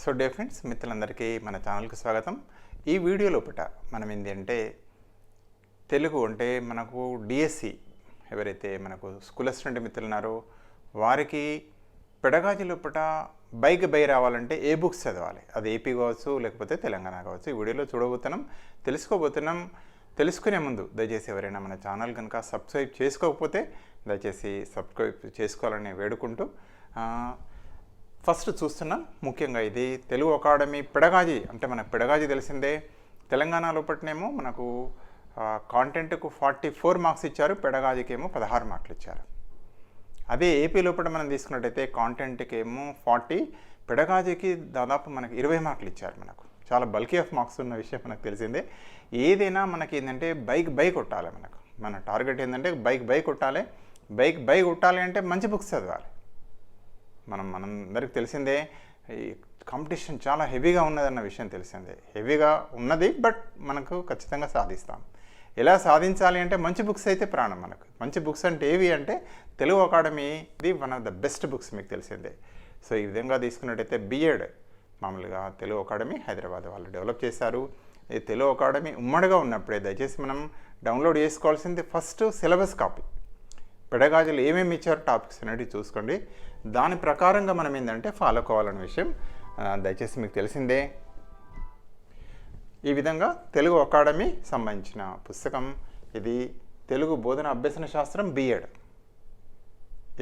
So day friends మిత్రులందరికీ మన ఛానల్కి స్వాగతం. ఈ వీడియో లోపల మనం ఏంటంటే తెలుగు అంటే మనకు డిఎస్సి ఎవరైతే మనకు స్కూల్ అసిస్టెంట్ మిత్రులు ఉన్నారో వారికి పెడగాజి లోపల బైక్ బై రావాలంటే ఏ బుక్స్ చదవాలి? అది ఏపీ కావచ్చు లేకపోతే తెలంగాణ కావచ్చు. ఈ వీడియోలో చూడబోతున్నాం తెలుసుకోబోతున్నాం. తెలుసుకునే ముందు దయచేసి ఎవరైనా మన ఛానల్ కనుక సబ్స్క్రైబ్ చేసుకోకపోతే దయచేసి సబ్స్క్రైబ్ చేసుకోవాలని వేడుకుంటూ ఫస్ట్ చూస్తున్నాం ముఖ్యంగా ఇది తెలుగు అకాడమీ పెడగాజీ అంటే మన పెడగాజీ తెలిసిందే. తెలంగాణ లోపటనేమో మనకు కాంటెంట్కు ఫార్టీ ఫోర్ మార్క్స్ ఇచ్చారు పెడగాజీకి ఏమో పదహారు మార్కులు ఇచ్చారు. అదే ఏపీ లోపల మనం తీసుకున్నట్టయితే కాంటెంట్కి ఏమో ఫార్టీ పెడగాజీకి దాదాపు మనకి ఇరవై మార్కులు ఇచ్చారు మనకు. చాలా బల్కీ ఆఫ్ మార్క్స్ ఉన్న విషయం మనకు తెలిసిందే. ఏదైనా మనకి ఏంటంటే బైక్ బై కొట్టాలి మనకు. మన టార్గెట్ ఏంటంటే బైక్ బై కొట్టాలి. బైక్ బై కొట్టాలి అంటే మంచి బుక్స్ చదవాలి. మనం మనందరికి తెలిసిందే ఈ కాంపిటీషన్ చాలా హెవీగా ఉన్నదన్న విషయం తెలిసిందే. హెవీగా ఉన్నది బట్ మనకు ఖచ్చితంగా సాధిస్తాం. ఎలా సాధించాలి అంటే మంచి బుక్స్ అయితే ప్రాణం మనకు. మంచి బుక్స్ అంటే ఏవి అంటే Telugu అకాడమీది one of the best books మీకు తెలిసిందే. సో ఈ విధంగా తీసుకున్నట్టయితే బిఎడ్ మామూలుగా తెలుగు అకాడమీ హైదరాబాద్ వాళ్ళు డెవలప్ చేశారు. ఈ తెలుగు అకాడమీ ఉమ్మడిగా ఉన్నప్పుడే దయచేసి మనం డౌన్లోడ్ చేసుకోవాల్సింది ఫస్ట్ సిలబస్ కాపీ. పెడగాజులు ఏమేమి ఇచ్చారో టాపిక్స్ అనేవి చూసుకోండి. దాని ప్రకారంగా మనం ఏంటంటే ఫాలో కావాలనే విషయం దయచేసి మీకు తెలిసిందే. ఈ విధంగా తెలుగు అకాడమీ సంబంధించిన పుస్తకం ఇది తెలుగు బోధన అభ్యసన శాస్త్రం బిఎడ్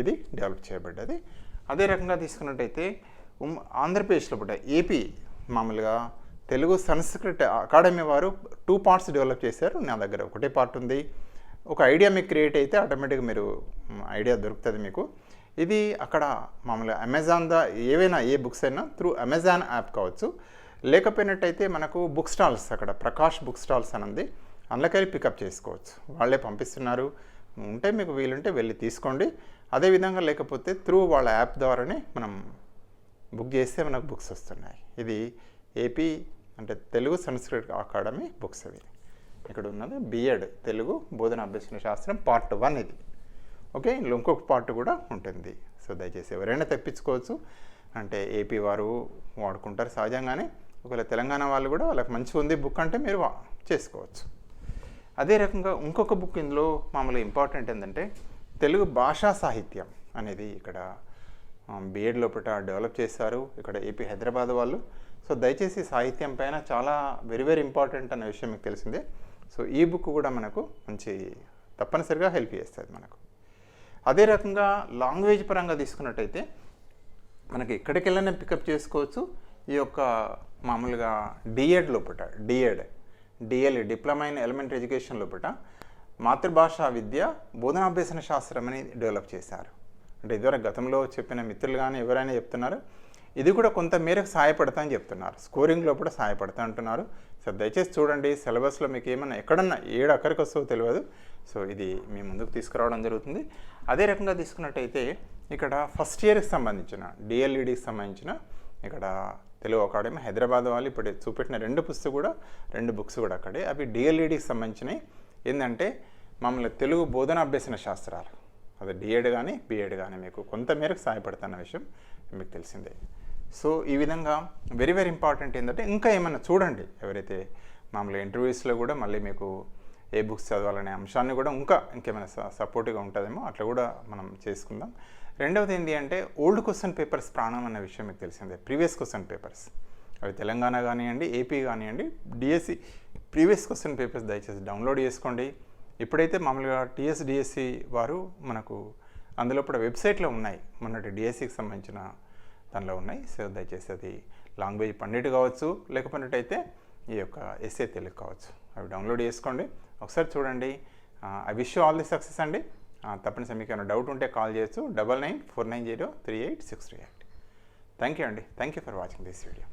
ఇది డెవలప్ చేయబడ్డది. అదే రకంగా తీసుకున్నట్టయితే ఆంధ్రప్రదేశ్లో పుట్ట ఏపీ మామూలుగా తెలుగు సంస్కృత అకాడమీ వారు టూ పార్ట్స్ డెవలప్ చేశారు. నా దగ్గర ఒకటే పార్ట్ ఉంది. ఒక ఐడియా మీకు క్రియేట్ అయితే ఆటోమేటిక్గా మీరు ఐడియా దొరుకుతుంది మీకు. ఇది అక్కడ మామూలుగా అమెజాన్ దా ఏవైనా ఏ బుక్స్ అయినా త్రూ అమెజాన్ యాప్ కావచ్చు. లేకపోయినట్టయితే మనకు బుక్ స్టాల్స్ అక్కడ ప్రకాష్ బుక్ స్టాల్స్ అని ఉంది. అందులోకెళ్ళి పికప్ చేసుకోవచ్చు. వాళ్ళే పంపిస్తున్నారు. ఉంటే మీకు వీలుంటే వెళ్ళి తీసుకోండి. అదేవిధంగా లేకపోతే త్రూ వాళ్ళ యాప్ ద్వారానే మనం బుక్ చేస్తే మనకు బుక్స్ వస్తున్నాయి. ఇది ఏపీ అంటే తెలుగు సంస్కృత అకాడమీ బుక్స్ అవి. ఇక్కడ ఉన్నది బిఎడ్ తెలుగు బోధన అభ్యసన శాస్త్రం పార్ట్ వన్ ఇది. ఓకే? ఇందులో ఇంకొక పార్ట్ కూడా ఉంటుంది. సో దయచేసి ఎవరైనా తెప్పించుకోవచ్చు. అంటే ఏపీ వారు వాడుకుంటారు సహజంగానే. ఒకవేళ తెలంగాణ వాళ్ళు కూడా వాళ్ళకి మంచిగా ఉంది బుక్ అంటే మీరు చేసుకోవచ్చు. అదే రకంగా ఇంకొక బుక్ ఇందులో మామూలుగా ఇంపార్టెంట్ ఏంటంటే తెలుగు భాషా సాహిత్యం అనేది ఇక్కడ బిఎడ్ లోపల డెవలప్ చేశారు. ఇక్కడ ఏపీ హైదరాబాద్ వాళ్ళు. సో దయచేసి సాహిత్యం పైన చాలా వెరీ వెరీ ఇంపార్టెంట్ అనే విషయం మీకు తెలిసిందే. సో ఈ బుక్ కూడా మనకు మంచి తప్పనిసరిగా హెల్ప్ చేస్తుంది మనకు. అదే రకంగా లాంగ్వేజ్ పరంగా తీసుకున్నట్టయితే మనకి ఎక్కడికి వెళ్ళినా పికప్ చేసుకోవచ్చు. ఈ యొక్క మామూలుగా డిఎడ్ లోపట DEd DL diploma in elementary education లోపట మాతృభాష విద్య బోధనాభ్యసన శాస్త్రం అని డెవలప్ చేశారు. అంటే ఇదివరకు గతంలో చెప్పిన మిత్రులు కానీ ఎవరైనా చెప్తున్నారు ఇది కూడా కొంత మేరకు సహాయపడతా అని చెప్తున్నారు. స్కోరింగ్లో కూడా సహాయపడతా అంటున్నారు. సో దయచేసి చూడండి సిలబస్లో మీకు ఏమన్నా ఎక్కడన్నా ఏడు అక్కడికి వస్తుందో తెలియదు సో ఇది మీ ముందుకు తీసుకురావడం జరుగుతుంది. అదే రకంగా తీసుకున్నట్టయితే ఇక్కడ ఫస్ట్ ఇయర్కి సంబంధించిన డిఎల్ఈడికి సంబంధించిన ఇక్కడ తెలుగు అకాడమీ హైదరాబాద్ వాళ్ళు ఇప్పుడు చూపెట్టిన రెండు పుస్తకం కూడా రెండు బుక్స్ కూడా అక్కడే. అవి డిఎల్ఈడికి సంబంధించినవి ఏంటంటే మమ్మల్ని తెలుగు బోధన అభ్యసన శాస్త్రాలు. అది డిఎడ్ కానీ బిఎడ్ కానీ మీకు కొంత మేరకు సహాయపడుతున్న విషయం మీకు తెలిసిందే. సో ఈ విధంగా వెరీ వెరీ ఇంపార్టెంట్ ఏంటంటే ఇంకా ఏమైనా చూడండి. ఎవరైతే మామూలుగా ఇంటర్వ్యూస్లో కూడా మళ్ళీ మీకు ఏ బుక్స్ చదవాలనే అంశాన్ని కూడా ఇంకా ఇంకేమైనా సపోర్టివ్గా ఉంటుందేమో అట్లా కూడా మనం చేసుకుందాం. రెండవది ఏంటి అంటే ఓల్డ్ క్వశ్చన్ పేపర్స్ ప్రాణం అన్న విషయం మీకు తెలిసిందే. ప్రీవియస్ క్వశ్చన్ పేపర్స్ అవి తెలంగాణ కానివ్వండి ఏపీ కానివ్వండి డిఎస్సి ప్రీవియస్ క్వశ్చన్ పేపర్స్ దయచేసి డౌన్లోడ్ చేసుకోండి. ఇప్పుడైతే మామూలుగా టీఎస్ డిఎస్సి వారు మనకు అందులో కూడా వెబ్సైట్లో ఉన్నాయి. మొన్నటి డిఎస్సికి సంబంధించిన దానిలో ఉన్నాయి. సో దయచేసి అది లాంగ్వేజ్ పండిట్ కావచ్చు లేకపోయినట్టయితే ఈ యొక్క ఎస్ఏ తెలుగు కావచ్చు. అవి డౌన్లోడ్ చేసుకోండి. ఒకసారి చూడండి. I wish all the success అండి. తప్పనిసరి మీకు ఏమైనా డౌట్ ఉంటే కాల్ చేయొచ్చు. Double nine four nine zero three eight six three eight. Thank you అండి. Thank you for watching this video.